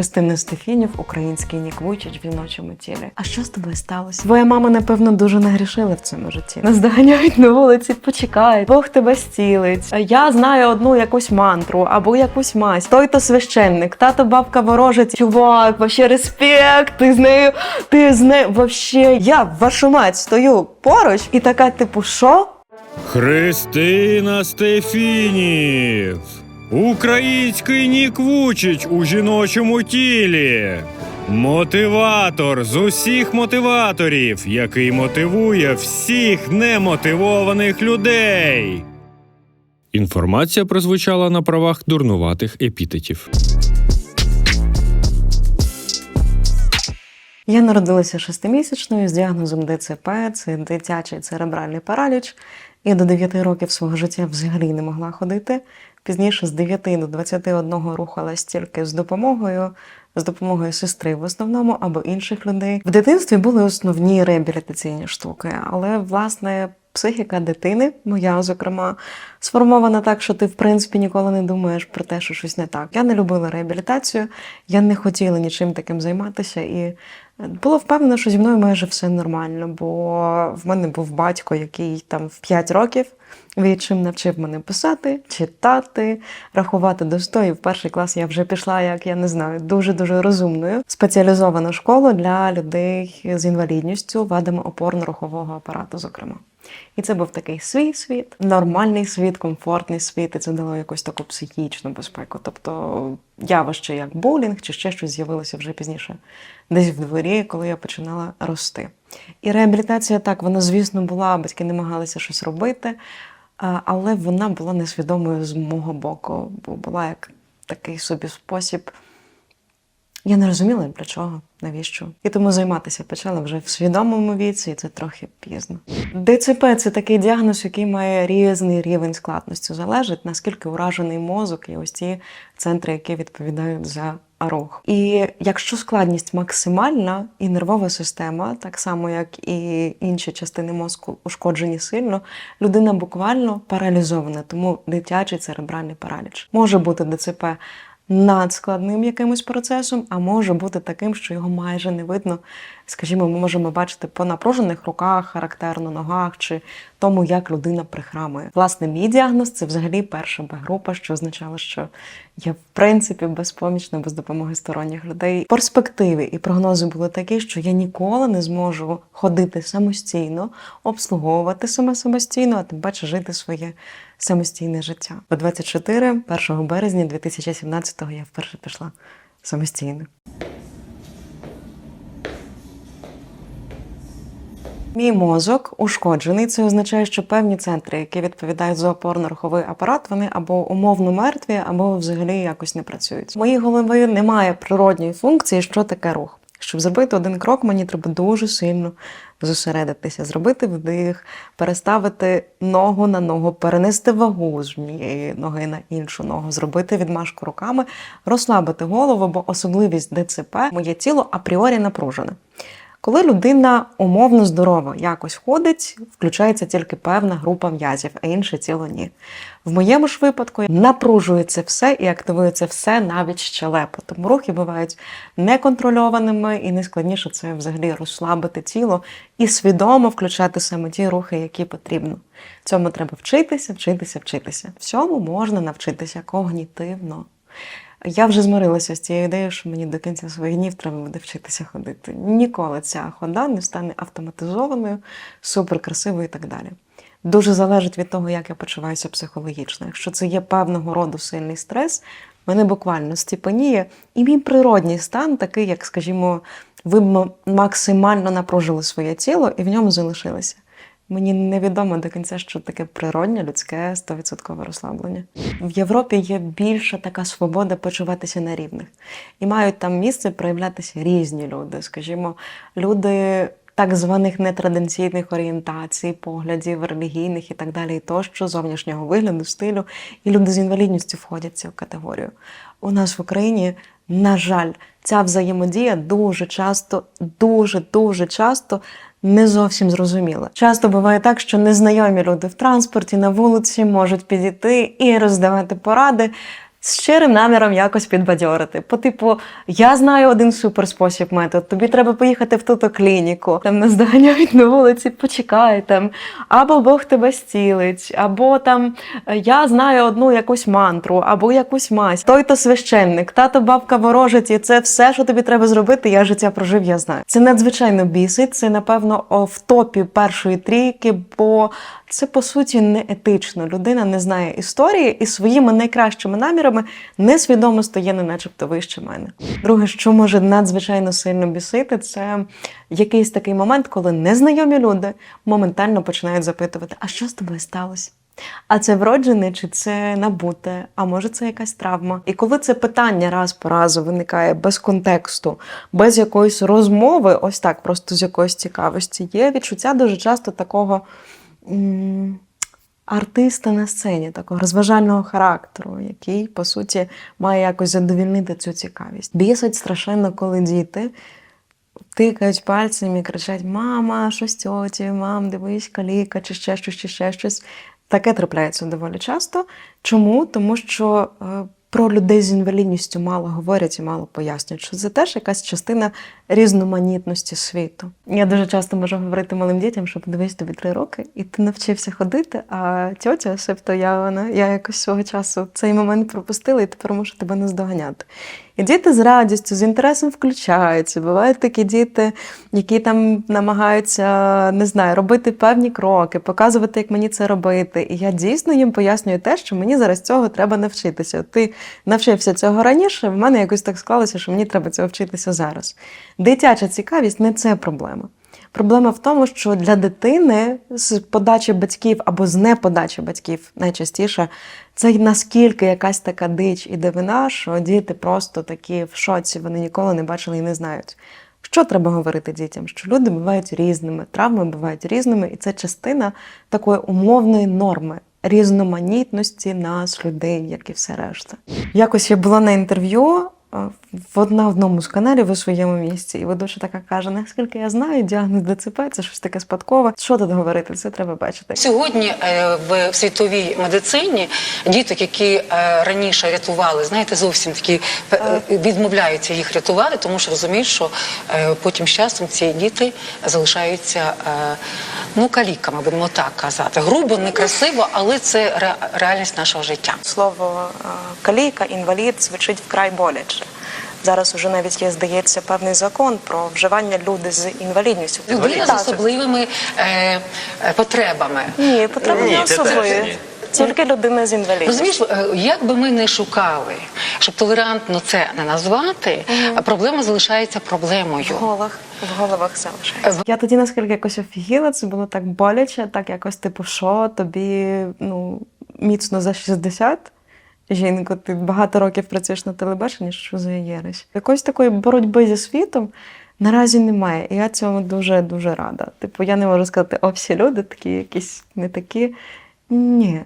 Христина Стефінів, український Нік Вуйчич в жіночому тілі. А що з тобою сталося? Твоя мама, напевно, дуже нагрішила в цьому житті. Нас доганяють на вулиці, почекай, Бог тебе стілить. Я знаю одну якусь мантру або якусь мазь. Той то священник, тато бабка ворожить. Чувак, вообще респект. Ти з нею, ти з нею вообще. Я вашу мать стою поруч і така, типу, що? Христина Стефінів. Український Нік Вучич у жіночому тілі. Мотиватор з усіх мотиваторів, який мотивує всіх немотивованих людей. Інформація прозвучала на правах дурнуватих епітетів. Я народилася шестимісячною з діагнозом ДЦП, це дитячий церебральний параліч. І до 9 років свого життя взагалі не могла ходити. Пізніше з 9 до 21 рухалась тільки з допомогою, з допомогою сестри в основному або інших людей. В дитинстві були основні реабілітаційні штуки, але власне психіка дитини, моя зокрема, сформована так, що ти в принципі ніколи не думаєш про те, що щось не так. Я не любила реабілітацію, я не хотіла нічим таким займатися і. Було впевнена, що зі мною майже все нормально, бо в мене був батько, який там в 5 років відчим навчив мене писати, читати, рахувати до 100. І в перший клас я вже пішла, як я не знаю, дуже дуже розумною. Спеціалізована школа для людей з інвалідністю, вадами опорно-рухового апарату, зокрема. І це був такий свій світ, нормальний світ, комфортний світ, і це дало якусь таку психічну безпеку. Тобто явище як булінг чи ще щось з'явилося вже пізніше, десь в дворі, коли я починала рости. І реабілітація так, вона, звісно, була, батьки намагалися щось робити, але вона була несвідомою з мого боку, бо була як такий собі спосіб. Я не розуміла для чого, навіщо. І тому займатися почала вже в свідомому віці, і це трохи пізно. ДЦП це такий діагноз, який має різний рівень складності. Залежить наскільки уражений мозок і ось ті центри, які відповідають за рух. І якщо складність максимальна, і нервова система, так само як і інші частини мозку, ушкоджені сильно, людина буквально паралізована, тому дитячий церебральний параліч може бути ДЦП надскладним якимось процесом, а може бути таким, що його майже не видно. Скажімо, ми можемо бачити по напружених руках, характерно ногах чи тому, як людина прихрамує. Власне, мій діагноз це взагалі перша Б-група, що означало, що я в принципі безпомічна без допомоги сторонніх людей. Перспективи і прогнози були такі, що я ніколи не зможу ходити самостійно, обслуговувати себе самостійно, а тим паче жити своє самостійне життя. У 24, 1 березня 2017-го я вперше пішла самостійно. Мій мозок ушкоджений. Це означає, що певні центри, які відповідають за опорно-руховий апарат, вони або умовно мертві, або взагалі якось не працюють. В моїй голові немає природньої функції, що таке рух. Щоб зробити один крок, мені треба дуже сильно зосередитися, зробити вдих, переставити ногу на ногу, перенести вагу з однієї ноги на іншу ногу, зробити відмашку руками, розслабити голову, бо особливість ДЦП моє тіло апріорі напружене. Коли людина умовно здорова якось ходить, включається тільки певна група м'язів, а інше тіло ні. В моєму ж випадку напружується все і активується все навіть щелепа. Тому рухи бувають неконтрольованими і найскладніше це взагалі розслабити тіло і свідомо включати саме ті рухи, які потрібно. Цьому треба вчитися, вчитися, вчитися. Всьому можна навчитися когнітивно. Я вже змирилася з цією ідеєю, що мені до кінця своїх днів треба буде вчитися ходити. Ніколи ця хода не стане автоматизованою, суперкрасивою і так далі. Дуже залежить від того, як я почуваюся психологічно. Якщо це є певного роду сильний стрес, мене буквально стіпаніє, і мій природній стан такий, як, скажімо, ви максимально напружили своє тіло і в ньому залишилися. Мені невідомо до кінця, що таке природнє людське 100% розслаблення. В Європі є більша така свобода почуватися на рівних. І мають там місце проявлятися різні люди. Скажімо, люди так званих нетрадиційних орієнтацій, поглядів, релігійних і так далі, і тощо, зовнішнього вигляду, стилю. І люди з інвалідністю входять в цю категорію. У нас в Україні, на жаль, ця взаємодія дуже часто, дуже дуже часто не зовсім зрозуміла. Часто буває так, що незнайомі люди в транспорті на вулиці можуть підійти і роздавати поради. З щирим наміром якось підбадьорити. По типу, я знаю один суперспосіб метод, тобі треба поїхати в ту-то клініку, там нас доганяють на вулиці, почекай там, або Бог тебе зцілить, або там е, я знаю одну якусь мантру, або якусь мазь. Той то священник, тато бабка ворожить, і це все, що тобі треба зробити. Я життя прожив, я знаю. Це надзвичайно бісить. Це напевно в топі першої трійки, бо це по суті не етично. Людина не знає історії і своїми найкращими намірами несвідомо стає не начебто вище мене. Друге, що може надзвичайно сильно бісити, це якийсь такий момент, коли незнайомі люди моментально починають запитувати: а що з тобою сталося? А це вроджене чи це набуте? А може це якась травма? І коли це питання раз по разу виникає без контексту, без якоїсь розмови, ось так, просто з якоїсь цікавості, є відчуття дуже часто такого артиста на сцені, такого розважального характеру, який, по суті, має якось задовільнити цю цікавість. Бісить страшенно, коли діти тикають пальцем і кричать: Мама, щось тьоті, мам, дивись, каліка, чи ще щось, чи ще щось. Таке трапляється доволі часто. Чому? Тому що е, про людей з інвалідністю мало говорять і мало пояснюють, що це теж якась частина різноманітності світу. Я дуже часто можу говорити малим дітям, що подивись тобі три роки, і ти навчився ходити, а тьотя, себто я вона, я якось свого часу цей момент пропустила і тепер можу тебе наздоганяти. І діти з радістю, з інтересом включаються. Бувають такі діти, які там намагаються не знаю, робити певні кроки, показувати, як мені це робити. І я дійсно їм пояснюю те, що мені зараз цього треба навчитися. Ти навчився цього раніше, в мене якось так склалося, що мені треба цього вчитися зараз. Дитяча цікавість не це проблема. Проблема в тому, що для дитини з подачі батьків або з неподачі батьків найчастіше це наскільки якась така дич і дивина, що діти просто такі в шоці, вони ніколи не бачили і не знають. Що треба говорити дітям? Що люди бувають різними, травми бувають різними, і це частина такої умовної норми різноманітності нас, людей, як і все решта. Якось я була на інтерв'ю в одна одному з каналів у своєму місці, і ведуча така каже: наскільки я знаю, діагноз ДЦП це щось таке спадкове. Що тут говорити? Це треба бачити. Сьогодні е, в світовій медицині діток, які е, раніше рятували, знаєте, зовсім такі е, відмовляються їх рятувати, тому що розуміють, що потім з часом ці діти залишаються ну каліками, будемо так казати. Грубо, некрасиво, але це ре- реальність нашого життя. Слово е, каліка, інвалід звучить вкрай боляче. Зараз уже навіть є, здається, певний закон про вживання люди з інвалідністю. Людина з особливими е, е, потребами. Ні, потреба Ні, не особливі. Тільки людина з інвалідністю. Розумієш, е, як би ми не шукали, щоб толерантно це не назвати, проблема залишається проблемою. В головах, в головах залишається. Я тоді наскільки якось офігіла, це було так боляче, так якось типу, що тобі ну, міцно за 60? Жінко, ти багато років працюєш на телебаченні, що за єресь? Якоїсь такої боротьби зі світом наразі немає. І я цьому дуже дуже рада. Типу, я не можу сказати, о, всі люди такі, якісь не такі. Ні.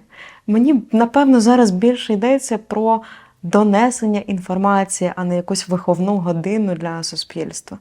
Мені напевно зараз більше йдеться про донесення інформації, а не якусь виховну годину для суспільства.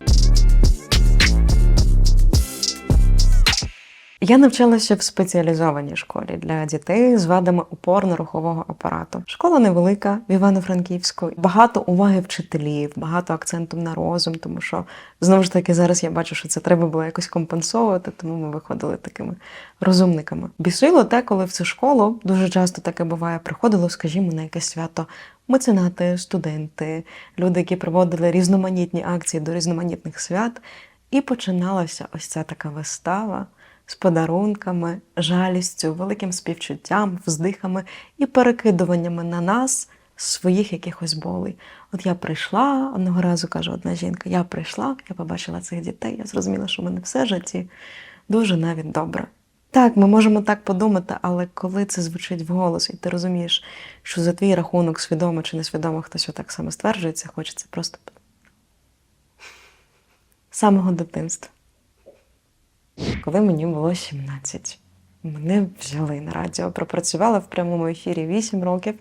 Я навчалася в спеціалізованій школі для дітей з вадами опорно-рухового апарату. Школа невелика в Івано-Франківську. Багато уваги вчителів, багато акценту на розум, тому що знову ж таки зараз я бачу, що це треба було якось компенсовувати, тому ми виходили такими розумниками. Бісило те, коли в цю школу дуже часто таке буває, приходило, скажімо, на якесь свято меценати, студенти, люди, які проводили різноманітні акції до різноманітних свят, і починалася ось ця така вистава з подарунками, жалістю, великим співчуттям, вздихами і перекидуваннями на нас своїх якихось болей. От я прийшла одного разу, каже одна жінка, я прийшла, я побачила цих дітей, я зрозуміла, що в мене все в житті дуже навіть добре. Так, ми можемо так подумати, але коли це звучить вголос, і ти розумієш, що за твій рахунок свідомо чи несвідомо хтось отак саме стверджується, хочеться просто самого дитинства. Коли мені було 17, мене взяли на радіо, пропрацювала в прямому ефірі 8 років.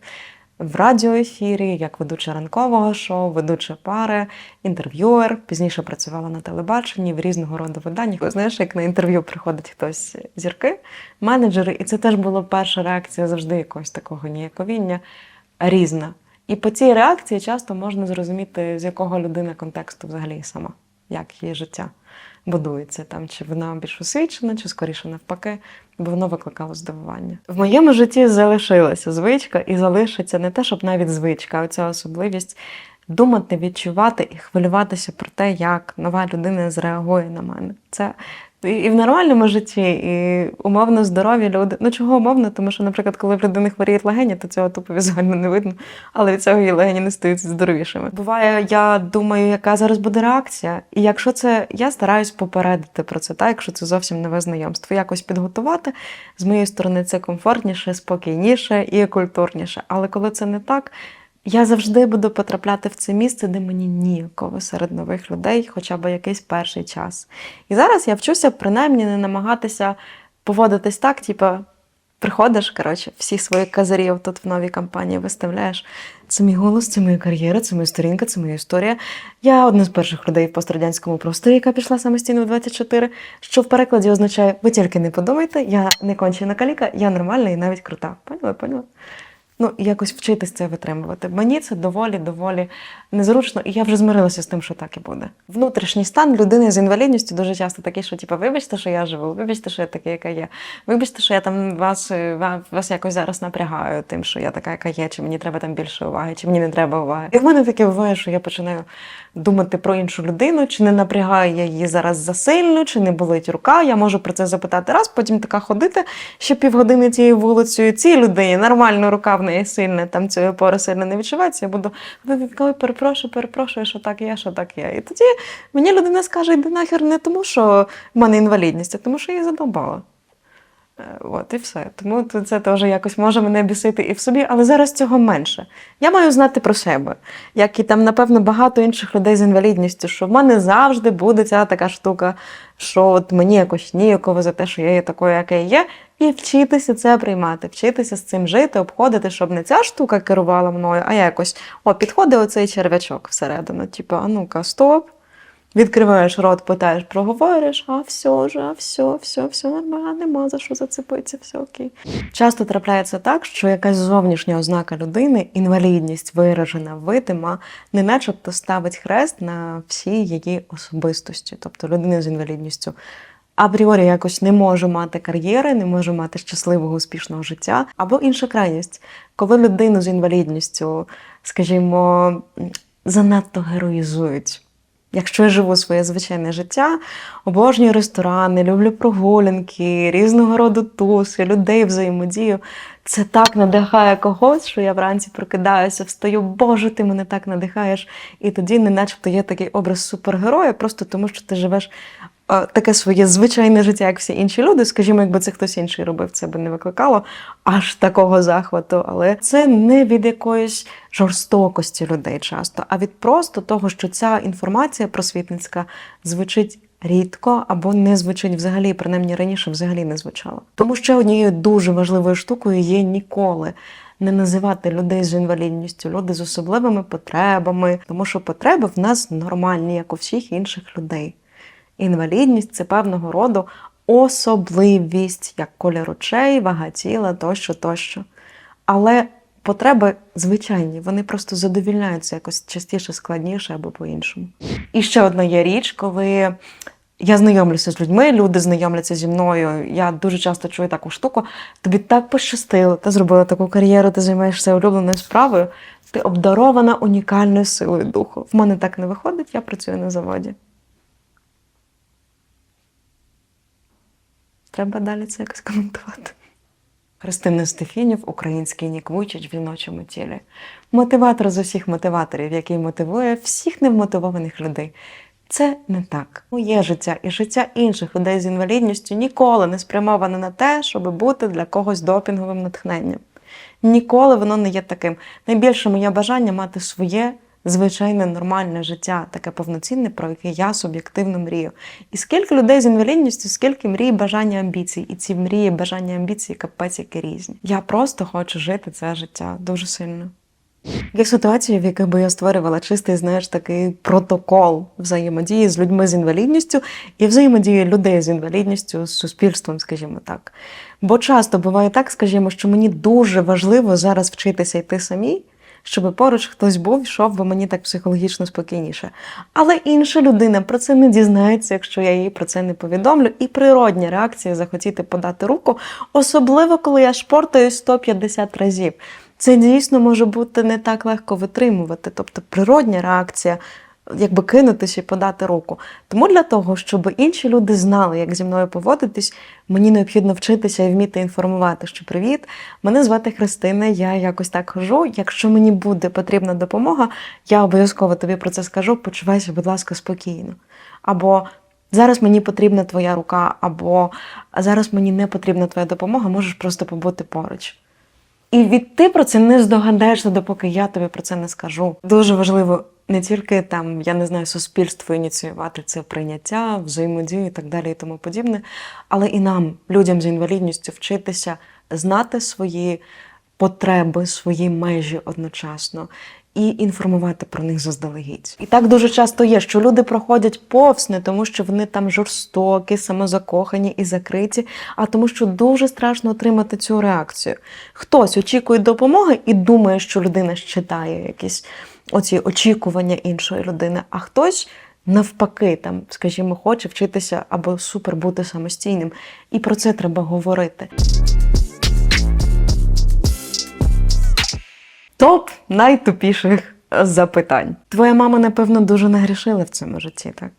В радіоефірі, як ведуча ранкового шоу, ведуча пари, інтерв'юер. Пізніше працювала на телебаченні в різного роду виданнях. Знаєш, як на інтерв'ю приходить хтось зірки, менеджери, і це теж була перша реакція завжди якогось такого ніяковіння різна. І по цій реакції часто можна зрозуміти, з якого людина контексту взагалі сама, як її життя будується, там, чи вона більш освічена, чи скоріше навпаки, бо воно викликало здивування. В моєму житті залишилася звичка і залишиться не те, щоб навіть звичка, а ця особливість думати, відчувати і хвилюватися про те, як нова людина зреагує на мене. Це і в нормальному житті, і умовно здорові люди. Ну чого умовно? Тому що, наприклад, коли в людини хворіють легені, то цього тупо візуально не видно, але від цього її легені не стають здоровішими. Буває, я думаю, яка зараз буде реакція. І якщо це я стараюсь попередити про це, так, якщо це зовсім нове знайомство, якось підготувати. З моєї сторони, це комфортніше, спокійніше і культурніше. Але коли це не так. Я завжди буду потрапляти в це місце, де мені ніяково серед нових людей, хоча б якийсь перший час. І зараз я вчуся принаймні не намагатися поводитись так, типу, приходиш, коротше, всі свої козирі тут в новій кампанії виставляєш. Це мій голос, це моя кар'єра, це моя сторінка, це моя історія. Я одна з перших людей в пострадянському просторі, яка пішла самостійно в 24, що в перекладі означає: ви тільки не подумайте, я не кончена каліка, я нормальна і навіть крута. Поняли, поняли? Ну, якось вчитись це витримувати. Мені це доволі, доволі незручно, і я вже змирилася з тим, що так і буде. Внутрішній стан людини з інвалідністю дуже часто такий, що типу, вибачте, що я живу, вибачте, що я така, яка є. Вибачте, що я там вас, е, вас якось зараз напрягаю тим, що я така, яка є, чи мені треба там більше уваги, чи мені не треба уваги. І в мене таке буває, що я починаю думати про іншу людину, чи не напрягаю я її зараз засильно, чи не болить рука. Я можу про це запитати раз, потім така ходити ще півгодини цією вулицею. Цій людині нормально рука в неї сильна, там цієї опори сильно не відчувається. Я буду ходити перепрошую, перепрошую, що так є, що так є. І тоді мені людина скаже, йди нахер не тому, що в мене інвалідність, а тому, що я її задовбала. Е, От і все. Тому це теж якось може мене бісити і в собі, але зараз цього менше. Я маю знати про себе, як і там, напевно, багато інших людей з інвалідністю, що в мене завжди буде ця така штука, що от мені якось ніяково за те, що я є такою, яка я є, і вчитися це приймати, вчитися з цим жити, обходити, щоб не ця штука керувала мною, а якось о, підходить оцей черв'ячок всередину. Типу, а ну-ка, стоп. Відкриваєш рот, питаєш, проговориш, а все ж, а все, все, все нормально, нема за що зацепитися, все окей. Часто трапляється так, що якась зовнішня ознака людини, інвалідність виражена, видима, не начебто ставить хрест на всій її особистості, тобто людина з інвалідністю. Апріорі якось не може мати кар'єри, не може мати щасливого успішного життя. Або інша крайність, коли людину з інвалідністю, скажімо, занадто героїзують. Якщо я живу своє звичайне життя, обожнюю ресторани, люблю прогулянки, різного роду туси, людей взаємодію, це так надихає когось, що я вранці прокидаюся, встаю, Боже, ти мене так надихаєш. І тоді, не начебто, є такий образ супергероя, просто тому що ти живеш таке своє звичайне життя, як всі інші люди. Скажімо, якби це хтось інший робив, це би не викликало аж такого захвату. Але це не від якоїсь жорстокості людей часто, а від просто того, що ця інформація просвітницька звучить. Рідко або не звучить взагалі, принаймні раніше взагалі не звучала. Тому ще однією дуже важливою штукою є ніколи не називати людей з інвалідністю, люди з особливими потребами, тому що потреби в нас нормальні, як у всіх інших людей. Інвалідність це певного роду особливість, як колір очей, вага тіла тощо, тощо. Але потреби звичайні, вони просто задовільняються якось частіше, складніше або по-іншому. І ще одна є річ, коли я знайомлюся з людьми, люди знайомляться зі мною. Я дуже часто чую таку штуку. Тобі так пощастило, ти зробила таку кар'єру, ти займаєшся улюбленою справою. Ти обдарована унікальною силою духу. В мене так не виходить, я працюю на заводі. Треба далі це якось коментувати. Христина Стефінів, український Нік Вуйчич в жіночому тілі. Мотиватор з усіх мотиваторів, який мотивує всіх невмотивованих людей. Це не так. Моє життя і життя інших людей з інвалідністю ніколи не спрямоване на те, щоб бути для когось допінговим натхненням. Ніколи воно не є таким. Найбільше моє бажання мати своє звичайне нормальне життя, таке повноцінне, про яке я суб'єктивно мрію. І скільки людей з інвалідністю, скільки мрій, бажання, амбіцій. І ці мрії, бажання, амбіції капець які різні. Я просто хочу жити це життя дуже сильно. Є ситуації, в яких би я створювала чистий, знаєш, такий протокол взаємодії з людьми з інвалідністю і взаємодії людей з інвалідністю з суспільством, скажімо так. Бо часто буває так, скажімо, що мені дуже важливо зараз вчитися йти самій, щоб поруч хтось був, йшов, бо мені так психологічно спокійніше. Але інша людина про це не дізнається, якщо я їй про це не повідомлю. І природня реакція захотіти подати руку, особливо коли я шпортаю 150 разів. Це дійсно може бути не так легко витримувати. Тобто природня реакція якби кинутися і подати руку. Тому для того, щоб інші люди знали, як зі мною поводитись, мені необхідно вчитися і вміти інформувати, що привіт, мене звати Христина, я якось так хожу. Якщо мені буде потрібна допомога, я обов'язково тобі про це скажу. Почувайся, будь ласка, спокійно. Або зараз мені потрібна твоя рука, або зараз мені не потрібна твоя допомога, можеш просто побути поруч. І від ти про це не здогадаєшся, допоки я тобі про це не скажу. Дуже важливо не тільки там, я не знаю, суспільство ініціювати це прийняття, взаємодію і так далі, і тому подібне, але і нам, людям з інвалідністю, вчитися знати свої потреби, свої межі одночасно. І інформувати про них заздалегідь. І так дуже часто є, що люди проходять повз не тому, що вони там жорстокі, самозакохані і закриті, а тому, що дуже страшно отримати цю реакцію. Хтось очікує допомоги і думає, що людина щитає якісь оці очікування іншої людини, а хтось. Навпаки, там, скажімо, хоче вчитися або супер бути самостійним. І про це треба говорити. Топ найтупіших запитань. Твоя мама, напевно, дуже нагрішила в цьому житті, так?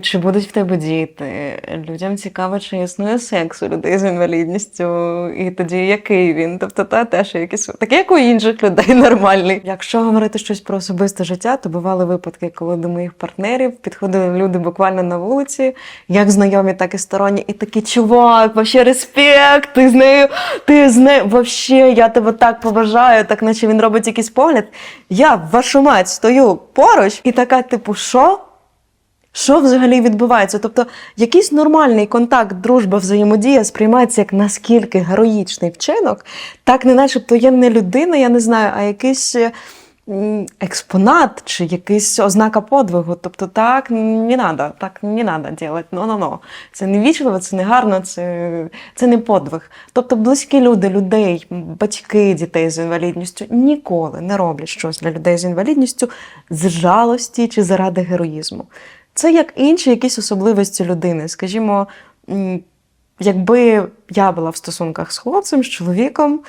Чи будуть в тебе діти? Людям цікаво, чи існує секс у людей з інвалідністю, і тоді який він? Тобто, та теж якийсь такий, як у інших людей, нормальний. Якщо говорити щось про особисте життя, то бували випадки, коли до моїх партнерів підходили люди буквально на вулиці, як знайомі, так і сторонні, і такі чувак, вообще респект, ти з нею, ти з нею, вообще, я тебе так поважаю, так наче він робить якийсь погляд. Я, вашу мать, стою поруч і така, типу, що? Що взагалі відбувається? Тобто, якийсь нормальний контакт, дружба, взаємодія сприймається як наскільки героїчний вчинок, так не начебто є не людина, я не знаю, а якийсь е, експонат чи якийсь ознака подвигу. Тобто, так не треба, так не треба робити. Ну, ну, ну. Це не вічливо, це не гарно, це, це не подвиг. Тобто, близькі люди, людей, батьки дітей з інвалідністю ніколи не роблять щось для людей з інвалідністю з жалості чи заради героїзму. Це як інші якісь особливості людини. Скажімо, якби я була в стосунках з хлопцем, з чоловіком,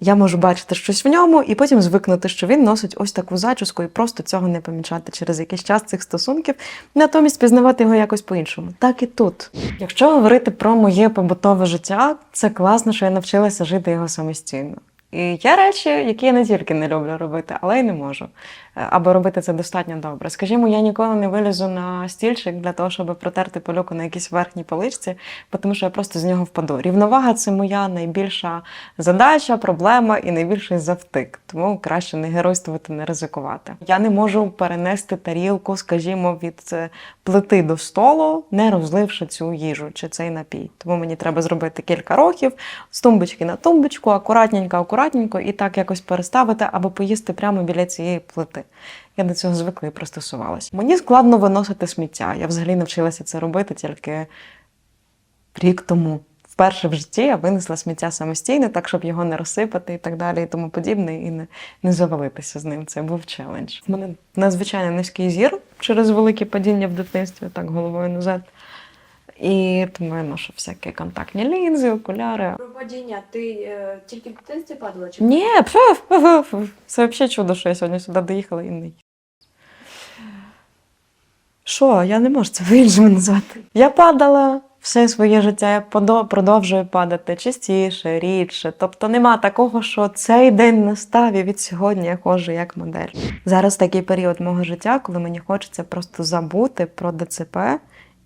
я можу бачити щось в ньому і потім звикнути, що він носить ось таку зачіску і просто цього не помічати через якийсь час цих стосунків, натомість пізнавати його якось по-іншому. Так і тут. Якщо говорити про моє побутове життя, це класно, що я навчилася жити його самостійно. І є речі, які я не тільки не люблю робити, але й не можу. Або робити це достатньо добре. Скажімо, я ніколи не вилізу на стільчик для того, щоб протерти пилюку на якійсь верхній поличці, тому що я просто з нього впаду. Рівновага це моя найбільша задача, проблема і найбільший завтик. Тому краще не геройствувати, не ризикувати. Я не можу перенести тарілку, скажімо, від е, плити до столу, не розливши цю їжу чи цей напій. Тому мені треба зробити кілька років з тумбочки на тумбочку, акуратненько, акуратненько, і так якось переставити або поїсти прямо біля цієї плити. Я до цього звикла і пристосувалася. Мені складно виносити сміття. Я взагалі навчилася це робити тільки рік тому. Вперше в житті я винесла сміття самостійно, так щоб його не розсипати і так далі, і тому подібне, і не, не завалитися з ним. Це був челендж. У мене надзвичайно низький зір через велике падіння в дитинстві, так головою назад. І тому я ношу всякі контактні лінзи, окуляри. Про падіння ти е, тільки в дитинстві падала? Чи Ні, пф, пф, пф, це взагалі чудо, що я сьогодні сюди доїхала і не. Що, я не можу це по-іншому назвати. Я падала все своє життя, я подо- продовжую падати частіше, рідше. Тобто нема такого, що цей день настав і від сьогодні я ходжу як модель. Зараз такий період мого життя, коли мені хочеться просто забути про ДЦП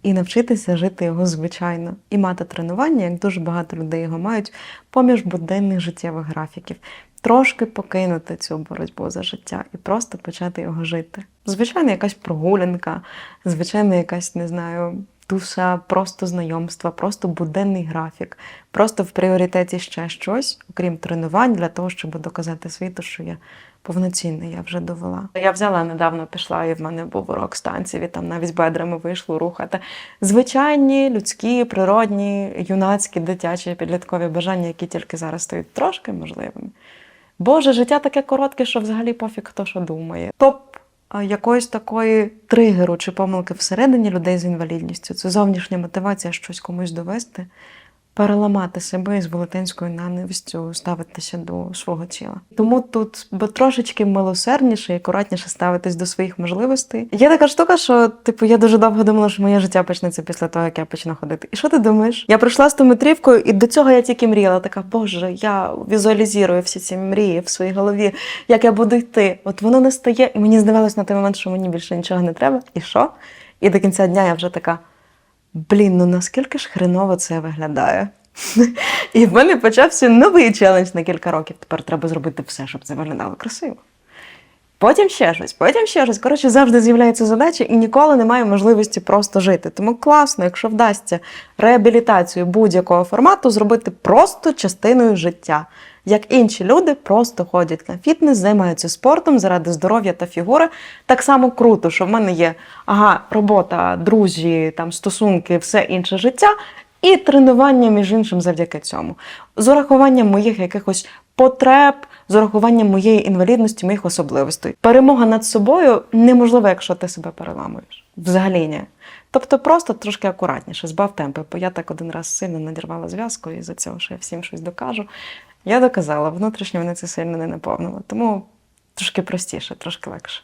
і навчитися жити його звичайно, і мати тренування, як дуже багато людей його мають, поміж буденних життєвих графіків. Трошки покинути цю боротьбу за життя і просто почати його жити. Звичайно, якась прогулянка, звичайно, якась, не знаю, душа, просто знайомства, просто буденний графік, просто в пріоритеті ще щось, окрім тренувань, для того, щоб доказати світу, що я повноцінна, я вже довела. Я взяла недавно, пішла, і в мене був урок з танців, і там навіть бедрами вийшло рухати. Звичайні, людські, природні, юнацькі, дитячі, підліткові бажання, які тільки зараз стають трошки можливими. Боже, життя таке коротке, що взагалі пофіг хто що думає. Топ якоїсь такої тригеру чи помилки всередині людей з інвалідністю це зовнішня мотивація щось комусь довести, переламати себе і з велетенською ненавистю ставитися до свого тіла. Тому тут трошечки милосердніше і акуратніше ставитись до своїх можливостей. Є така штука, що типу я дуже довго думала, що моє життя почнеться після того, як я почну ходити. І що ти думаєш? Я прийшла з стометрівкою, і до цього я тільки мріяла. Така, боже, я візуалізую всі ці мрії в своїй голові, як я буду йти. От воно не стає, і мені здавалось на той момент, що мені більше нічого не треба. І що? І до кінця дня я вже така. Блін, ну наскільки ж хреново це виглядає? І в мене почався новий челендж на кілька років. Тепер треба зробити все, щоб це виглядало красиво. Потім ще щось, потім ще щось. Коротше, завжди з'являється задача і ніколи немає можливості просто жити. Тому класно, якщо вдасться реабілітацію будь-якого формату зробити просто частиною життя. Як інші люди просто ходять на фітнес, займаються спортом заради здоров'я та фігури. Так само круто, що в мене є ага, робота, друзі, там стосунки, все інше життя, і тренування між іншим завдяки цьому. З урахуванням моїх якихось потреб, з урахуванням моєї інвалідності, моїх особливостей. Перемога над собою неможлива, якщо ти себе переламуєш. Взагалі ні. Тобто просто трошки акуратніше, збав темпи, бо я так один раз сильно надірвала зв'язку і за цього, що я всім щось докажу. Я доказала, внутрішньо мене це сильно не наповнило. Тому трошки простіше, трошки легше.